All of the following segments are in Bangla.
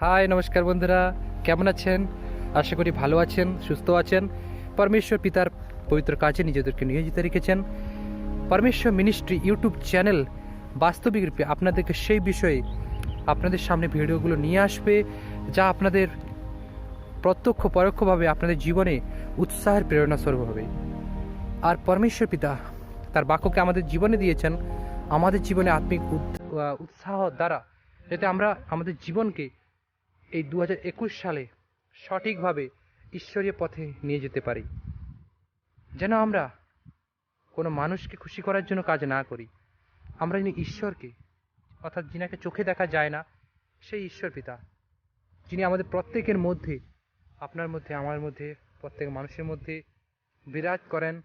হাই, নমস্কার বন্ধুরা। কেমন আছেন? আশা করি ভালো আছেন, সুস্থ আছেন। পরমেশ্বর পিতার পবিত্র কাজে নিজেদেরকে নিয়োজিত রেখেছেন। পরমেশ্বর মিনিস্ট্রি ইউটিউব চ্যানেল বাস্তবিক রূপে আপনাদেরকে সেই বিষয়ে আপনাদের সামনে ভিডিওগুলো নিয়ে আসবে, যা আপনাদের প্রত্যক্ষ পরোক্ষভাবে আপনাদের জীবনে উৎসাহের প্রেরণা স্বরূপ হবে। আর পরমেশ্বর পিতা তার বাক্যকে আমাদের জীবনে দিয়েছেন, আমাদের জীবনে আত্মিক উৎ- উৎসাহ দ্বারা, যাতে আমরা আমাদের জীবনকে এই দু একুশ সালে সঠিকভাবে ঈশ্বরীয় পথে নিয়ে যেতে পারি। যেন আমরা কোনো মানুষকে খুশি করার জন্য কাজ না করি। আমরা যিনি ঈশ্বরকে, অর্থাৎ যিনাকে চোখে দেখা যায় না, সেই ঈশ্বর পিতা। যিনি আমাদের প্রত্যেকের মধ্যে, আপনার মধ্যে, আমার মধ্যে, প্রত্যেক মানুষের মধ্যে বিরাজ করেন,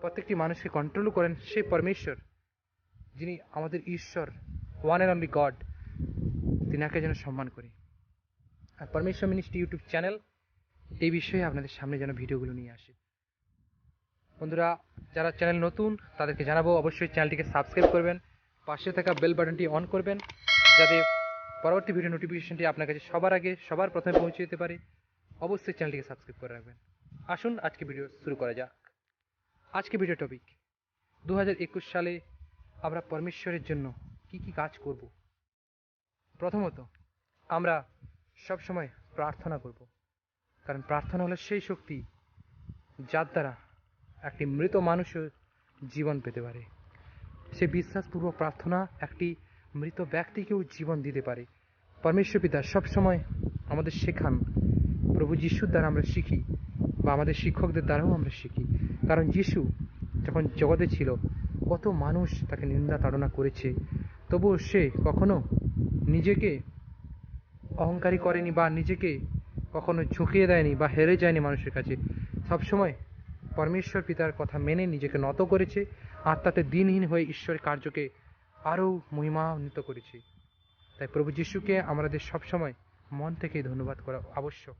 প্রত্যেকটি মানুষকে কন্ট্রোল করেন, সেই পরমেশ্বর, যিনি আমাদের ঈশ্বর ওয়ান অ্যান্ড অনলি গড তিনাকে যেন সম্মান করি। আর পরমেশ্বর মিনিস্ট্রি ইউটিউব চ্যানেল এই বিষয়ে আপনাদের সামনে যেন ভিডিওগুলো নিয়ে আসে। বন্ধুরা, যারা চ্যানেল নতুন, তাদেরকে জানাব, অবশ্যই চ্যানেলটিকে সাবস্ক্রাইব করবেন, পাশে থাকা বেল বাটনটি অন করবেন, যাতে পরবর্তী ভিডিও নোটিফিকেশনটি আপনার কাছে সবার আগে, সবার প্রথমে পৌঁছে যেতে পারে। অবশ্যই চ্যানেলটিকে সাবস্ক্রাইব করে রাখবেন। আসুন, আজকে ভিডিও শুরু করা যাক। আজকে ভিডিও টপিক দু হাজার একুশ সালে আমরা পরমেশ্বরের জন্য কি কি কাজ করব? প্রথমত, আমরা সব সময় প্রার্থনা করব। কারণ প্রার্থনা হলো সেই শক্তি যার দ্বারা একটি মৃত মানুষও জীবন পেতে পারে। সে বিশ্বাসপূর্বক প্রার্থনা একটি মৃত ব্যক্তিকেও জীবন দিতে পারে। পরমেশ্বর পিতা সবসময় আমাদের শেখান, প্রভু যিশুর দ্বারা আমরা শিখি বা আমাদের শিক্ষকদের দ্বারাও আমরা শিখি। কারণ যিশু যখন জগতে ছিল, কত মানুষ তাকে নিন্দা তাড়না করেছে, তবুও সে কখনো নিজেকে অহংকারী করেনি বা নিজেকে কখনো ঝুঁকিয়ে দেয়নি বা হেরে যায়নি মানুষের কাছে। সবসময় পরমেশ্বর পিতার কথা মেনে নিজেকে নত করেছে, আর তাতে দিনহীন হয়ে ঈশ্বরের কার্যকে আরও মহিমান্বিত করেছে। তাই প্রভু যিশুকে আমাদের সবসময় মন থেকে ধন্যবাদ করা আবশ্যক।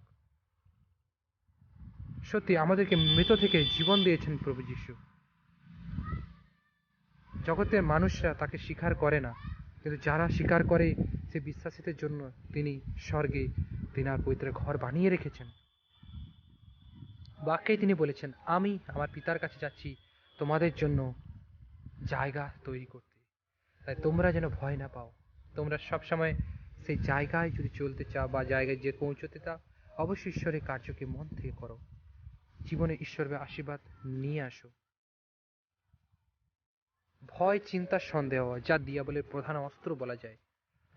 সত্যি, আমাদেরকে মৃত থেকে জীবন দিয়েছেন প্রভু যিশু। জগতের মানুষরা তাকে স্বীকার করে না, কিন্তু যারা স্বীকার করে সে বিশ্বাসীদের জন্য তিনি স্বর্গে তিনার পবিত্র ঘর বানিয়ে রেখেছেন। বাক্যেই তিনি বলেছেন, আমি আমার পিতার কাছে যাচ্ছি, তোমাদের জন্য জায়গা তৈরি করতে। তাই তোমরা যেন ভয় না পাও। তোমরা সবসময় সেই জায়গায় যদি চলতে চাও বা জায়গায় যে পৌঁছতে চাও, অবশ্যই ঈশ্বরের কার্যকে মন থেকে করো। জীবনে ঈশ্বরের আশীর্বাদ নিয়ে আসো। ভয়, চিন্তা, সন্দেহ, যা দিয়াবলের প্রধান অস্ত্র বলা যায়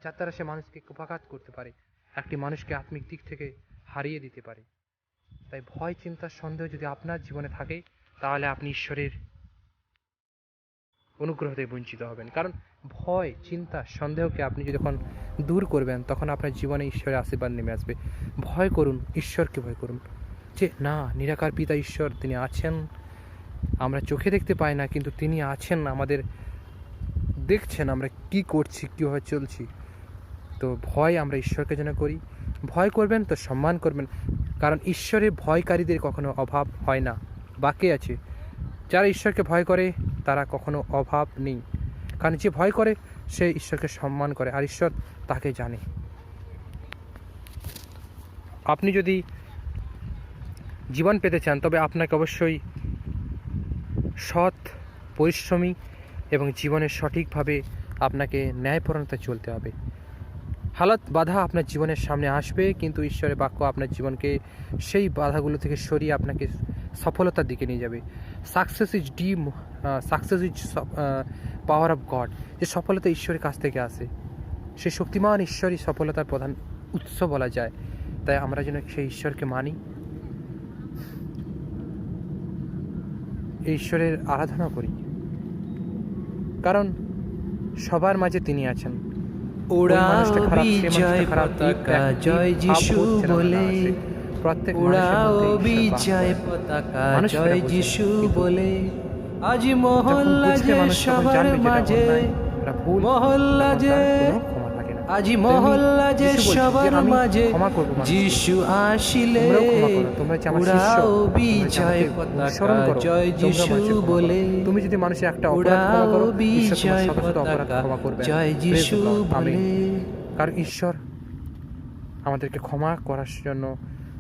যার দ্বারা সে মানুষকে কুপাঘাত করতে পারে। একটি মানুষকে আত্মিক দিক থেকে হারিয়ে দিতে পারে। তাই ভয়, চিন্তা, সন্দেহ যদি আপনার জীবনে থাকে, তাহলে আপনি ঈশ্বরের অনুগ্রহ থেকে বঞ্চিত হবেন। কারণ ভয়, চিন্তা, সন্দেহকে আপনি যখন দূর করবেন, তখন আপনার জীবনে ঈশ্বরের আশীর্বাদ নেমে আসবে। ভয় করুন, ঈশ্বরকে ভয় করুন। যে, না, নিরাকার পিতা ঈশ্বর, তিনি আছেন। আমরা চোখে দেখতে পাই না, কিন্তু তিনি আছেন, আমাদের দেখছেন, আমরা কি করছি কীভাবে চলছি। তো ভয় আমরা ঈশ্বরকে যেন করি। ভয় করবেন তো সম্মান করবেন। কারণ ঈশ্বরের ভয়কারীদের কখনো অভাব হয় না। বাকি আছে, যারা ঈশ্বরকে ভয় করে, তারা কখনো অভাব নেই। কারণ যে ভয় করে, সে ঈশ্বরকে সম্মান করে, আর ঈশ্বর তাকে জানে। আপনি যদি জীবন পেতে চান, তবে আপনাকে অবশ্যই সৎ, পরিশ্রমী এবং জীবনে সঠিকভাবে আপনাকে ন্যায়পরণতা চলতে হবে। হালত বাধা আপনার জীবনের সামনে আসবে, কিন্তু ঈশ্বরের বাক্য আপনার জীবনকে সেই বাধাগুলো থেকে সরিয়ে আপনাকে সফলতার দিকে নিয়ে যাবে। Success is the success is power of God যে সফলতা ঈশ্বরের কাছ থেকে আসে, সেই শক্তিমান ঈশ্বরই সফলতার প্রধান উৎস বলা যায়। তাই আমরা যেন সেই ঈশ্বরকে মানি। ঈশ্বরের আরাধনা করি। কারণ সবার মাঝে তিনি আছেন। ওরা বিজয় পতাকা জয় যিশু বলে। ওরা বিজয় পতাকা জয় যিশু বলে। আজ মহল্লা যে সবার মাঝে মহল্লা যে আজ মহল্লা যে সবার মাঝে। যিশু আসিলে যে বিজয় পতাকা। জয় যিশু। বলে তুমি যদি মানুষের একটা অপরাধ ক্ষমা করো বিজয় পতাকা। জয় যিশু বলে। কারণ ঈশ্বর আমাদেরকে ক্ষমা করার জন্য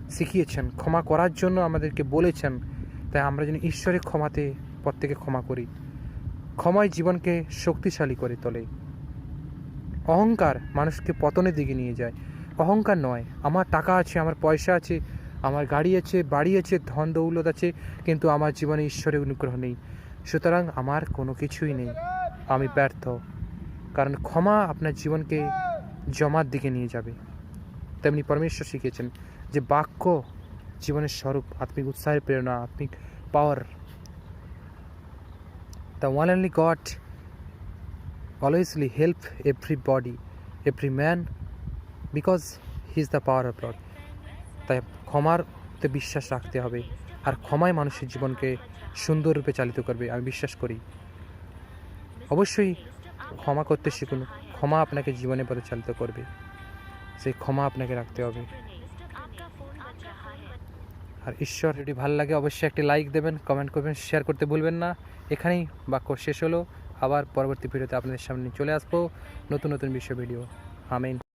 শিখিয়েছেন ক্ষমা করার জন্য আমাদেরকে বলেছেন। তাই আমরা যেন ঈশ্বরের ক্ষমাতে প্রত্যেকে ক্ষমা করি। ক্ষমায় জীবনকে শক্তিশালী করে তোলে। অহংকার মানুষকে পতনের দিকে নিয়ে যায়। অহংকার নয়, আমার টাকা আছে, আমার পয়সা আছে, আমার গাড়ি আছে, বাড়ি আছে, ধন দৌলত আছে, কিন্তু আমার জীবনে ঈশ্বরের অনুগ্রহ নেই। সুতরাং আমার কোনো কিছুই নেই, আমি ব্যর্থ, কারণ ক্ষমা আপনার জীবনকে জমার দিকে নিয়ে যাবে। তেমনি পরমেশ্বর শিখিয়েছেন যে বাক্য জীবনের স্বরূপ, আত্মিক উৎসাহের প্রেরণা, আত্মিক power the one only God alwaysly help everybody every man because he is the power of Lord তাই ক্ষমারতে বিশ্বাস রাখতে হবে। আর ক্ষমায় মানুষের জীবনকে সুন্দররূপে চালিত করবে, আমি বিশ্বাস করি। অবশ্যই ক্ষমা করতে শিখুন, ক্ষমা আপনাকে জীবনে পথে চালিত করবে। সেই ক্ষমা আপনাকে রাখতে হবে। আর ঈশ্বর, যদি ভালো লাগে অবশ্যই একটি লাইক দেবেন কমেন্ট করবেন শেয়ার করতে ভুলবেন না। এখানেই বাক্য শেষ হলো। আবার পরবর্তী ভিডিওতে আপনাদের সামনে চলে আসব। নতুন নতুন বিশ্ব ভিডিও। আমিন।